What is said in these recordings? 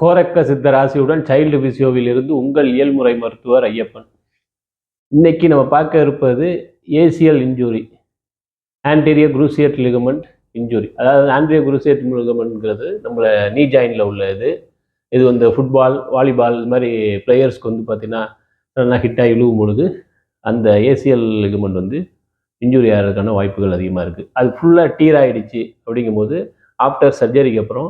கோரக்க சித்த ராசியுடன் சைல்டு பிசியோவில் இருந்து உங்கள் இயல்முறை மருத்துவர் ஐயப்பன். இன்னைக்கு நம்ம பார்க்க இருப்பது ACL injury anterior cruciate ligament injury அதாவது ஆன்டீரியர் குரூசியட் லிகமெண்ட்ங்கிறது நம்மளை நீ ஜாயினில் உள்ள இது. இது வந்து ஃபுட்பால் வாலிபால் இது மாதிரி பிளேயர்ஸ்க்கு வந்து பார்த்தீங்கன்னா நல்லா ஹிட்டாக விழுவும் பொழுது அந்த ஏசியல் லிகமெண்ட் வந்து இன்ஜுரி ஆகிறதுக்கான வாய்ப்புகள் அதிகமாக இருக்குது அது ஃபுல்லாக டீர் ஆகிடுச்சு அப்படிங்கும்போது ஆஃப்டர் சர்ஜரிக்கு அப்புறம்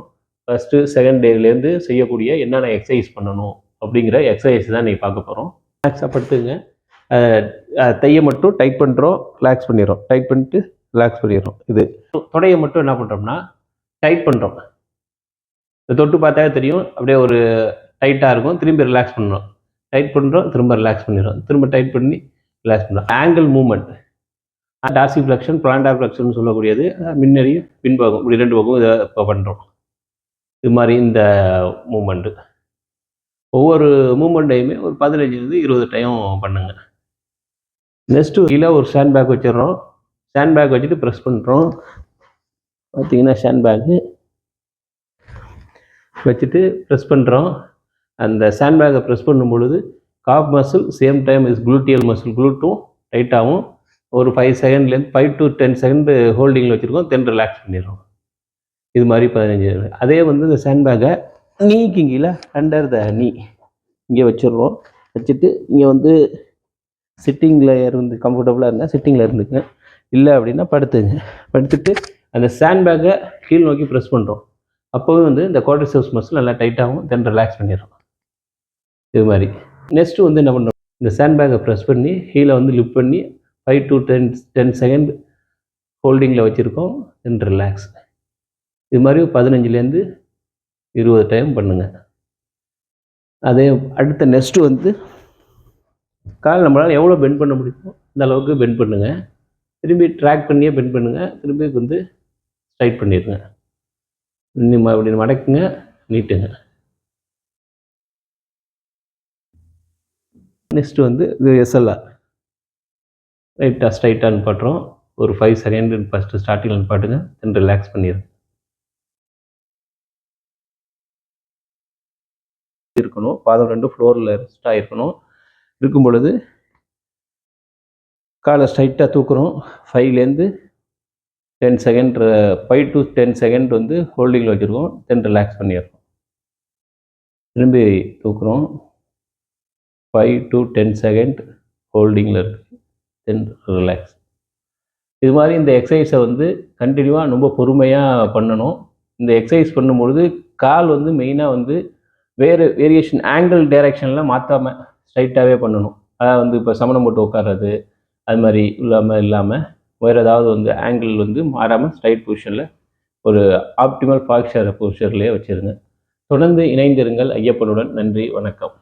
ஃபஸ்ட்டு செகண்ட் டேலேருந்து செய்யக்கூடிய என்னென்ன எக்ஸசைஸ் பண்ணணும் அப்படிங்கிற எக்ஸசைஸ் தான் நீங்கள் பார்க்க போகிறோம் ரிலாக்ஸாக படுத்துங்க. தையை மட்டும் டைட் பண்ணுறோம் ரிலாக்ஸ் பண்ணிடுறோம். டைட் பண்ணிட்டு ரிலாக்ஸ் பண்ணிடுறோம். இது. தொடையை மட்டும் என்ன பண்ணுறோம்னா டைட் பண்ணுறோம் இந்த தொட்டு பார்த்தாவே தெரியும். அப்படியே ஒரு டைட்டாக இருக்கும். திரும்பி ரிலாக்ஸ் பண்ணுறோம் டைட் பண்ணுறோம் திரும்ப ரிலாக்ஸ் பண்ணிடுறோம். திரும்ப டைட் பண்ணி ரிலாக்ஸ் பண்ணுறோம் ankle movement dorsiflexion plantar flexion சொல்லக்கூடியது. முன்னறியும் பின்பாகும் இப்படி ரெண்டு பக்கம் இதை இப்போ பண்ணுறோம் இது மாதிரி இந்த மூமெண்ட்டு ஒவ்வொரு மூமெண்ட்டையுமே ஒரு பதினஞ்சுலேருந்து இருபது டைம் பண்ணுங்க. நெக்ஸ்ட்டு கீழே ஒரு ஸ்டாண்ட் பேக் வச்சிடுறோம். ஸ்டாண்ட் பேக் வச்சுட்டு ப்ரெஸ் பண்ணுறோம் பார்த்தீங்கன்னா ஸ்டாண்ட் பேக்கு வச்சுட்டு ப்ரெஸ் பண்ணுறோம் அந்த ஸ்டாண்ட் பேக்கை ப்ரெஸ் பண்ணும் பொழுது calf muscle same time is gluteal muscle குளூட்டும் டைட்டாகவும் ஒரு ஃபைவ் செகண்ட்லேருந்து ஃபைவ் டு டென் செகண்ட் ஹோல்டிங்கில் வச்சுருக்கோம். தென் ரிலாக்ஸ் பண்ணிடுறோம். இது மாதிரி பதினஞ்சு அதே வந்து இந்த சேண்ட் பேக்கை நீக்கிங்கில அண்டர் த நீ இங்கே வச்சிடுறோம். வச்சுட்டு இங்கே வந்து சிட்டிங்கில் இருந்து கம்ஃபர்டபுளாக இருந்தால் சிட்டிங்கில் இருந்துங்க இல்லை அப்படின்னா படுத்துங்க. படுத்துட்டு அந்த சேண்ட் பேக்கை கீழ் நோக்கி ப்ரெஸ் பண்ணுறோம் அப்போவே வந்து இந்த குவாட்ரிசெப்ஸ் மசில் நல்லா டைட்டாகவும் தென் ரிலாக்ஸ் பண்ணிடுறோம். இது மாதிரி. நெக்ஸ்ட்டு வந்து என்ன பண்ணுறோம் இந்த சேண்ட் பேக்கை ப்ரெஸ் பண்ணி கீழே வந்து லிஃப்ட் பண்ணி five to ten ten second ஹோல்டிங்கில் வச்சுருக்கோம். தென் ரிலாக்ஸ் இது மாதிரி பதினஞ்சுலேருந்து இருபது டைம் பண்ணுங்க. அதே அடுத்த நெக்ஸ்ட்டு வந்து கால் நம்மளால் எவ்வளோ பெண்ட் பண்ண முடியுமோ அந்த அளவுக்கு பெண்ட் பண்ணுங்கள் திரும்பி ட்ராக் பண்ணியே பெண்ட் பண்ணுங்கள் திரும்பி வந்து ஸ்ட்ரைட் பண்ணிடுங்க. இன்னும் அப்படி மடக்குங்க நீட்டுங்க. நெக்ஸ்ட்டு வந்து இது எஸ்எல்ஆர் ரைட்டாக ஸ்ட்ரைட்டாக நிப்பாட்டுறோம் ஒரு ஃபைவ் செகண்ட் ஃபஸ்ட்டு ஸ்டார்டிங்கில் நிப்பாட்டுங்க தென் ரிலாக்ஸ் பண்ணிடுங்க. இருக்கணும். பாதம் ரெண்டு ஃப்ளோரில் ரெஸ்டாக இருக்கணும் இருக்கும் பொழுது காலை ஸ்ட்ரைட்டாக தூக்குறோம். ஃபைவ்லேருந்து ten second five to ten second வந்து ஹோல்டிங்கில் வச்சுருக்கோம். தென் ரிலாக்ஸ் பண்ணிடுறோம். திரும்பி தூக்குறோம். ஃபைவ் டு டென் செகண்ட் ஹோல்டிங்கில் இருக்குது தென் ரிலாக்ஸ் இது மாதிரி இந்த எக்ஸசைஸை வந்து கண்டினியூவாக ரொம்ப பொறுமையாக பண்ணணும். இந்த எக்ஸசைஸ் பண்ணும்பொழுது கால் வந்து மெயினாக வந்து வேறு வேரியேஷன் ஆங்கிள் டைரெக்ஷனில் மாற்றாமல் ஸ்ட்ரைட்டாகவே பண்ணணும். அதாவது வந்து இப்போ சமணம் போட்டு உட்கார்றது அது மாதிரி இல்லாமல் இல்லாமல் வேறு ஏதாவது வந்து ஆங்கிள் வந்து மாறாமல் ஸ்ட்ரைட் பொசிஷனில் ஒரு ஆப்டிமல் ஃபாக்ஷர் பொசிஷன்லேயே வச்சுருங்க. தொடர்ந்து இணைந்திருங்கள். ஐயப்பனுடன் நன்றி வணக்கம்.